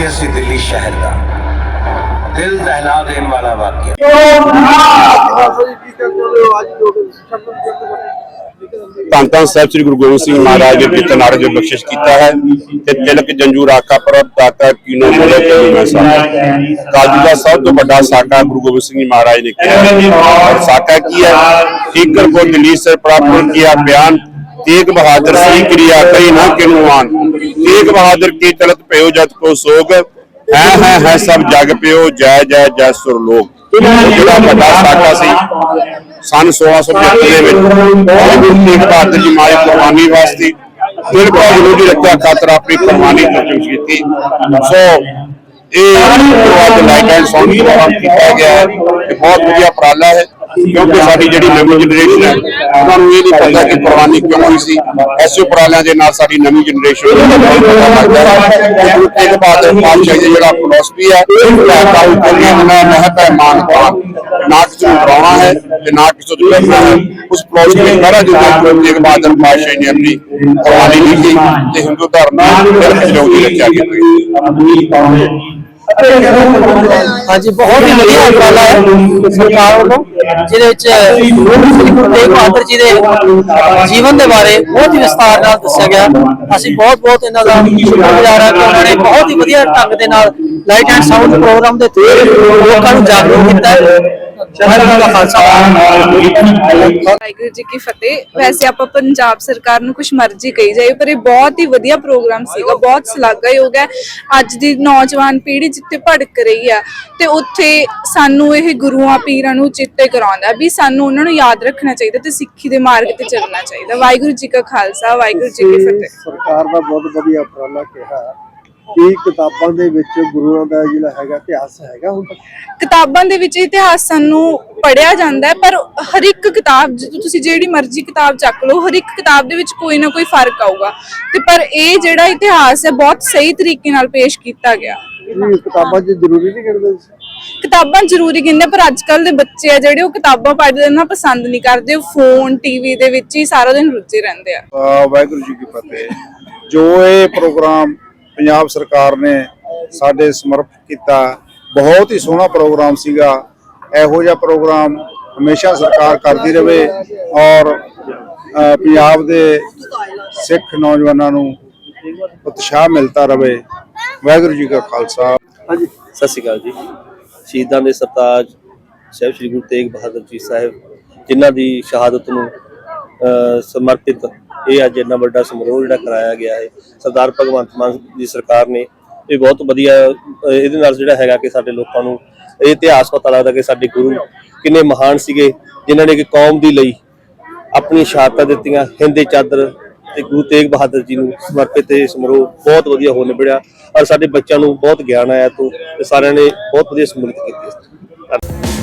ਵਾਕਿਆ ਸੀ ਦਿੱਲੀ ਸ਼ਹਿਰ ਦਾ ਦਿਲ ਦਹਿਲਾ ਦੇਣ ਵਾਲਾ ਵਾਕਿਆ ਧੰਨ ਧੰਨ ਸਾਹਿਬ ਸ੍ਰੀ ਗੁਰੂ ਗੋਬਿੰਦ ਸਿੰਘ ਮਹਾਰਾਜ ਦੇ ਪਿੱਤਰ ਨਾਰਜ ਜੋ ਬਖਸ਼ਿਸ਼ ਕੀਤਾ ਹੈ ਤੇ ਤਿਲਕ ਜੰਜੂ ਰਾਖਾ ਪ੍ਰਭ ਦਾਤਾ ਕੀਨੋ ਮੋਲੇ ਤੇ ਮੈਂ ਸਾਹਿਬ ਕਾਲਜੂ ਦਾ ਸਭ ਤੋਂ ਵੱਡਾ ਸਾਕਾ ਗੁਰੂ ਗੋਬਿੰਦ ਸਿੰਘ ਜੀ ਮਹਾਰਾਜ ਨੇ ਕਿਹਾ ਹੈ। ਔਰ ਸਾਕਾ ਕੀ ਹੈ? ਠੀਕਰ ਕੋ ਦਿੱਲੀ ਸੇ ਪ੍ਰਾਪਤ ਕੀਆ ਬਿਆਨ, ਤੇਗ ਬਹਾਦਰ ਸੀ ਕਿਰਿਆ ਕਈ ਨਾ ਕਿਨੂ ਆਨ। ਤੇਗ ਬਹਾਦਰ ਕੀ ਚਲਤ ਭਇਓ ਜਤ ਕੋ ਸੋਗ? ਹੈ ਹੈ ਹੈ ਸਭ ਜਗ ਪਿਓ ਜੈ ਜੈ ਜੈ ਸੁਰ ਲੋਕ। ਉਹ ਜਿਹੜਾ ਵੱਡਾ ਸਾਕਾ ਸੀ ਸਨ 1675 ਦੇ ਵਿੱਚ ਗੁਰੂ ਤੇਗ ਬਹਾਦਰ ਜੀ ਮਾਈ ਕੁਰਬਾਨੀ ਵਾਸਤੇ ਬਿਲਕੁਲ ਗੁਰੂ ਦੀ ਰੱਖਿਆ ਖਾਤਰ ਆਪਣੀ ਕੁਰਬਾਨੀ ਦੀ ਕੀਤੀ। ਸੋ ਇਹ ਅੱਜ ਲਾਈਟ ਐਂਡ ਦਾ ਕੰਮ ਕੀਤਾ ਗਿਆ ਹੈ। ਇਹ ਬਹੁਤ ਵਧੀਆ ਉਪਰਾਲਾ ਹੈ। ਕਿਉਂਕਿ ਸਾਡੀ ਜਿਹੜੀ ਨਵੀਂ ਜਨਰੇਸ਼ਨ ਹੈ ਉਹਨਾਂ ਨੂੰ ਇਹ ਨਹੀਂ ਪਤਾ ਕਿ ਕੁਰਬਾਨੀ ਕਿਉਂ ਹੋਈ ਸੀ। ਐਸੇ ਉਪਰਾਲਿਆਂ ਦੇ ਨਾਲ ਸਾਡੀ ਨਵੀਂ ਜਨਰੇਸ਼ਨ ਨੂੰ ਬਹੁਤ ਪਤਾ ਲੱਗਦਾ ਹੈ। ਕਿ ਗੁਰੂ ਤੇਗ ਬਹਾਦਰ ਪਾਤਸ਼ਾਹ ਜੀ ਜਿਹੜਾ ਫਿਲਾਸਫੀ ਹੈ ਉਹ ਕਾਬੂ ਕਰਨੀ ਨਾ ਮਹਤ ਹੈ ਮਾਨ ਪਾਨ ਨਾ ਕਿਸੇ ਨੂੰ ਡਰਾਉਣਾ ਹੈ ਤੇ ਨਾ ਕਿਸੇ ਤੋਂ ਡਰਨਾ ਹੈ। ਉਸ ਫਿਲਾਸਫੀ ਦੇ ਮਹਾਰਾਜ ਜੀ ਦੇ ਗੁਰੂ ਤੇਗ ਬਹਾਦਰ ਪਾਤਸ਼ਾਹ ਜੀ ਨੇ ਆਪਣੀ ਕੁਰਬਾਨੀ ਦਿੱਤੀ ਤੇ ਹਿੰਦੂ ਧਰਮ ਨੂੰ ਫਿਰ ਖਿਲਾਉਣ ਦੀ ਰੱਖਿਆ ਕੀਤੀ ਹਾਂਜੀ, ਬਹੁਤ ਹੀ ਵਧੀਆ ਉਪਰਾਲਾ ਹੈ ਸਰਕਾਰ ਵੱਲੋਂ, ਜਿਹਦੇ ਵਿੱਚ ਗੁਰੂ ਬਹਾਦਰ ਜੀ ਦੇ ਜੀਵਨ ਦੇ ਬਾਰੇ ਬਹੁਤ ਹੀ ਵਿਸਤਾਰ ਨਾਲ ਦੱਸਿਆ ਗਿਆ। ਅਸੀਂ ਬਹੁਤ ਬਹੁਤ ਇਹਨਾਂ ਦਾ ਸ਼ੁਕਰਗੁਜ਼ਾਰ ਹਾਂ ਕਿ ਉਹਨਾਂ ਨੇ ਬਹੁਤ ਹੀ ਵਧੀਆ ਢੰਗ ਦੇ ਨਾਲ ਲਾਈਟ ਐਂਡ ਸਾਊਂਡ ਪ੍ਰੋਗਰਾਮ ਦੇ ਥਰੂ ਲੋਕਾਂ ਨੂੰ ਜਾਗਰੂਕ ਕੀਤਾ ਹੈ। ਵਾਹਿਗੁਰੂ ਜੀ ਕਾ ਖਾਲਸਾ ਵਾਹਿਗੁਰੂ ਜੀ ਕੀ ਫਤਿਹ। ਵੈਸੇ ਆਪਾਂ ਪੰਜਾਬ ਸਰਕਾਰ ਨੂੰ ਕੁਝ ਮਰਜ਼ੀ ਕਹੀ ਜਾਏ ਪਰ ਇਹ ਬਹੁਤ ਹੀ ਵਧੀਆ ਪ੍ਰੋਗਰਾਮ ਸੀਗਾ ਬਹੁਤ ਸ਼ਲਾਘਾਯੋਗ ਹੈ। ਅੱਜ ਦੀ ਨੌਜਵਾਨ ਪੀੜ੍ਹੀ ਜਿੱਥੇ ਭੜਕ ਰਹੀ ਆ ਤੇ ਉੱਥੇ ਸਾਨੂੰ ਇਹ ਗੁਰੂਆਂ ਪੀਰਾਂ ਨੂੰ ਚਿੱਤੇ ਕਰਾਉਂਦਾ ਵੀ ਸਾਨੂੰ ਉਹਨਾਂ ਨੂੰ ਯਾਦ ਰੱਖਣਾ ਚਾਹੀਦਾ ਤੇ ਸਿੱਖੀ ਦੇ ਮਾਰਗ ਤੇ ਚੱਲਣਾ ਚਾਹੀਦਾ। ਵਾਹਿਗੁਰੂ ਜੀ ਕਾ ਖਾਲਸਾ ਵਾਹਿਗੁਰੂ ਜੀ ਕੀ ਫਤਿਹ। ਸਰਕਾਰ ਦਾ ਬਹੁਤ ਵਧੀਆ ਉਪਰਾਲਾ ਕਿਹਾ। ਕਿ ਕਿਤਾਬਾਂ ਦੇ ਵਿੱਚ ਗੁਰੂਆਂ ਦਾ ਜਿਹੜਾ ਹੈਗਾ ਇਤਿਹਾਸ ਹੈਗਾ ਹੁਣ ਤੱਕ ਕਿਤਾਬਾਂ ਦੇ ਵਿੱਚ ਇਤਿਹਾਸ ਸਾਨੂੰ ਪੜਿਆ ਜਾਂਦਾ ਹੈ ਪਰ ਹਰ ਇੱਕ ਕਿਤਾਬ ਜਦੋਂ ਤੁਸੀਂ ਜਿਹੜੀ ਮਰਜ਼ੀ ਕਿਤਾਬ ਚੱਕ ਲਓ ਹਰ ਇੱਕ ਕਿਤਾਬ ਦੇ ਵਿੱਚ ਕੋਈ ਨਾ ਕੋਈ ਫ਼ਰਕ ਆਊਗਾ। ਤੇ ਪਰ ਇਹ ਜਿਹੜਾ ਇਤਿਹਾਸ ਹੈ ਬਹੁਤ ਸਹੀ ਤਰੀਕੇ ਨਾਲ ਪੇਸ਼ ਕੀਤਾ ਗਿਆ। ਇਹ ਕਿਤਾਬਾਂ 'ਚ ਜ਼ਰੂਰੀ ਨਹੀਂ ਗਿਣਦੇ ਸੀ ਕਿਤਾਬਾਂ ਜ਼ਰੂਰੀ ਕਹਿੰਦੇ ਪਰ ਅੱਜ ਕੱਲ ਦੇ ਬੱਚੇ ਆ ਜਿਹੜੇ ਉਹ ਕਿਤਾਬਾਂ ਪੜ੍ਹਦੇ ਨਾ ਪਸੰਦ ਨਹੀਂ ਕਰਦੇ। ਉਹ ਫੋਨ ਟੀਵੀ ਦੇ ਵਿੱਚ ਹੀ ਸਾਰਾ ਦਿਨ ਰੁੱਝੇ ਰਹਿੰਦੇ ਆ। ਅਹ ਵਾਹਿਗੁਰੂ ਜੀ ਕੀ ਫਤਿਹ। ਜੋ ਇਹ ਪ੍ਰੋਗਰਾਮ ਪੰਜਾਬ ਸਰਕਾਰ ਨੇ ਸਾਡੇ ਸਮਰਪਿਤ ਕੀਤਾ। ਬਹੁਤ ਹੀ ਸੋਹਣਾ ਪ੍ਰੋਗਰਾਮ ਸੀਗਾ। ਇਹੋ ਜਿਹਾ ਪ੍ਰੋਗਰਾਮ ਹਮੇਸ਼ਾ ਸਰਕਾਰ ਕਰਦੀ ਰਹੇ ਔਰ ਪੰਜਾਬ ਦੇ ਸਿੱਖ ਨੌਜਵਾਨਾਂ ਨੂੰ ਉਤਸ਼ਾਹ ਮਿਲਦਾ ਰਹੇ। ਵਾਹਿਗੁਰੂ ਜੀ ਕਾ ਖਾਲਸਾ। ਹਾਂਜੀ, ਸਤਿ ਸ਼੍ਰੀ ਅਕਾਲ ਜੀ। ਸ਼ਹੀਦਾਂ ਦੇ ਸਰਤਾਜ ਸਾਹਿਬ ਸ੍ਰੀ ਗੁਰੂ ਤੇਗ ਬਹਾਦਰ ਜੀ ਸਾਹਿਬ, ਜਿਨ੍ਹਾਂ ਦੀ ਸ਼ਹਾਦਤ ਨੂੰ ਸਮਰਪਿਤ ਇਹ ਅੱਜ ਇੰਨਾ ਵੱਡਾ ਸਮਾਰੋਹ ਜਿਹੜਾ ਕਰਾਇਆ ਗਿਆ ਹੈ। ਸਰਦਾਰ ਭਗਵੰਤ ਮਾਨ ਦੀ ਸਰਕਾਰ ਨੇ ਇਹ ਬਹੁਤ ਵਧੀਆ ਇਹਦੇ ਨਾਲ ਜਿਹੜਾ ਹੈਗਾ ਕਿ ਸਾਡੇ ਲੋਕਾਂ ਨੂੰ ਇਹ ਇਤਿਹਾਸ ਪਤਾ ਲੱਗਦਾ ਕਿ ਸਾਡੇ ਗੁਰੂ ਕਿੰਨੇ ਮਹਾਨ ਸੀਗੇ, ਜਿਨ੍ਹਾਂ ਨੇ ਕਿ ਕੌਮ ਦੀ ਲਈ ਆਪਣੀ ਸ਼ਹਾਦਤਾਂ ਦਿੱਤੀਆਂ, ਹਿੰਦ ਚਾਦਰ ਤੇ ਗੁਰੂ ਤੇਗ ਬਹਾਦਰ ਜੀ ਨੂੰ ਸਮਰਪਿਤ ਇਹ ਸਮਾਰੋਹ ਬਹੁਤ ਵਧੀਆ ਹੋ ਨਿਬੜਿਆ ਔਰ ਸਾਡੇ ਬੱਚਿਆਂ ਨੂੰ ਬਹੁਤ ਗਿਆਨ ਆਇਆ ਤੋਂ ਤੇ ਸਾਰਿਆਂ ਨੇ ਬਹੁਤ ਵਧੀਆ ਸਮੂਲਿਤ ਕੀਤੀ।